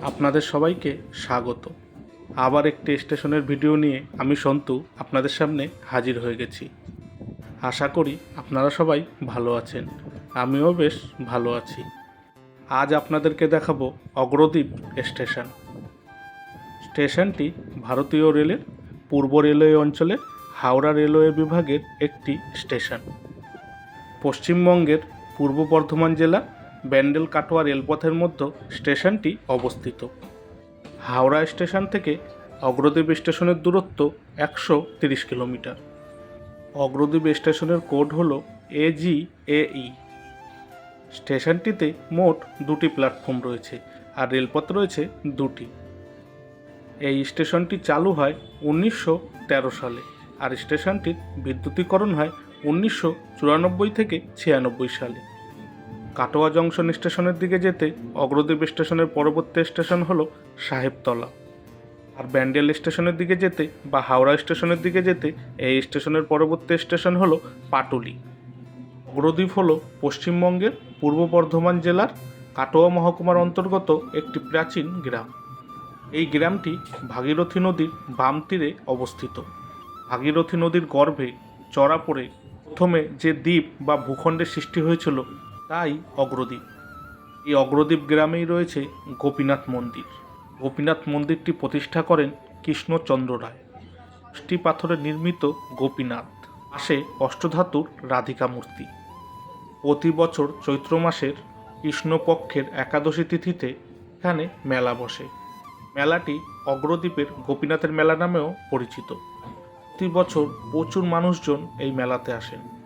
আপনাদের সবাইকে স্বাগত। আবার একটি স্টেশনের ভিডিও নিয়ে আমি সন্তু আপনাদের সামনে হাজির হয়ে গেছি। আশা করি আপনারা সবাই ভালো আছেন। আমিও বেশ ভালো আছি। আজ আপনাদেরকে দেখাবো অগ্রদ্বীপ স্টেশন। স্টেশনটি ভারতীয় রেলের পূর্ব রেলওয়ে অঞ্চলের হাওড়া রেলওয়ে বিভাগের একটি স্টেশন। পশ্চিমবঙ্গের পূর্ব বর্ধমান জেলা ব্যান্ডেল কাটোয়া রেলপথের মধ্যে স্টেশনটি অবস্থিত। হাওড়া স্টেশন থেকে অগ্রদ্বীপ স্টেশনের দূরত্ব একশো তিরিশ কিলোমিটার। অগ্রদ্বীপ স্টেশনের কোড হল এজি এই স্টেশনটিতে মোট দুটি প্ল্যাটফর্ম রয়েছে আর রেলপথ রয়েছে দুটি। এই স্টেশনটি চালু হয় উনিশশো তেরো সালে আর স্টেশনটির বিদ্যুতীকরণ হয় উনিশশো চুরানব্বই থেকে ছিয়ানব্বই সালে। কাটোয়া জংশন স্টেশনের দিকে যেতে অগ্রদ্বীপ স্টেশনের পরবর্তী স্টেশন হলো সাহেবতলা। আর ব্যান্ডেল স্টেশনের দিকে যেতে বা হাওড়া স্টেশনের দিকে যেতে এই স্টেশনের পরবর্তী স্টেশন হলো পাটুলি। অগ্রদ্বীপ হলো পশ্চিমবঙ্গের পূর্ব বর্ধমান জেলার কাটোয়া মহকুমার অন্তর্গত একটি প্রাচীন গ্রাম। এই গ্রামটি ভাগীরথী নদীর বাম তীরে অবস্থিত। ভাগীরথী নদীর গর্ভে চড়া পড়ে প্রথমে যে দ্বীপ বা ভূখণ্ডের সৃষ্টি হয়েছিল তাই অগ্রদ্বীপ। এই অগ্রদ্বীপ গ্রামেই রয়েছে গোপীনাথ মন্দির। গোপীনাথ মন্দিরটি প্রতিষ্ঠা করেন কৃষ্ণচন্দ্র রায়। ষ্টি পাথরে নির্মিত গোপীনাথ। আসে অষ্টধাতুর রাধিকা মূর্তি। প্রতি বছর চৈত্র মাসের কৃষ্ণপক্ষের একাদশী তিথিতে এখানে মেলা বসে। মেলাটি অগ্রদ্বীপের গোপীনাথের মেলা নামেও পরিচিত। প্রতি বছর প্রচুর মানুষজন এই মেলাতে আসেন।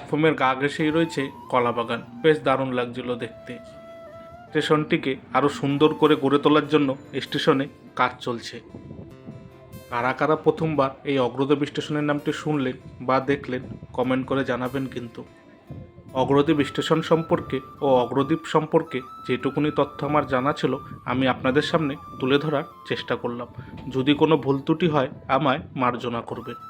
প্ল্যাটফর্মের গা ঘেসেই রয়েছে কলাবাগান বেশ দারুণ লাগছিল দেখতে। স্টেশনটিকে আরও সুন্দর করে গড়ে তোলার জন্য স্টেশনে কাজ চলছে। কারা কারা প্রথমবার এই অগ্রদ্বীপ স্টেশনের নামটি শুনলেন বা দেখলেন, কমেন্ট করে জানাবেন কিন্তু। অগ্রদ্বীপ স্টেশন সম্পর্কে ও অগ্রদ্বীপ সম্পর্কে যেটুকুনি তথ্য আমার জানা ছিল, আমি আপনাদের সামনে তুলে ধরার চেষ্টা করলাম। যদি কোনো ভুল ত্রুটি হয়, আমায় মার্জনা করবেন।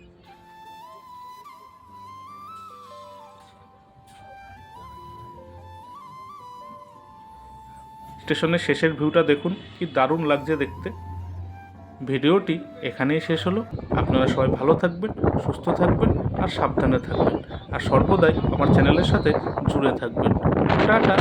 স্টেশনের শেষের ভিউটা দেখুন, কি দারুণ লাগছে দেখতে। ভিডিওটি এখানেই শেষ হলো। আপনারা সবাই ভালো থাকবেন, সুস্থ থাকবেন আর সাবধানে থাকবেন। আর সর্বদাই আমার চ্যানেলের সাথে জুড়ে থাকবেন। টাটা।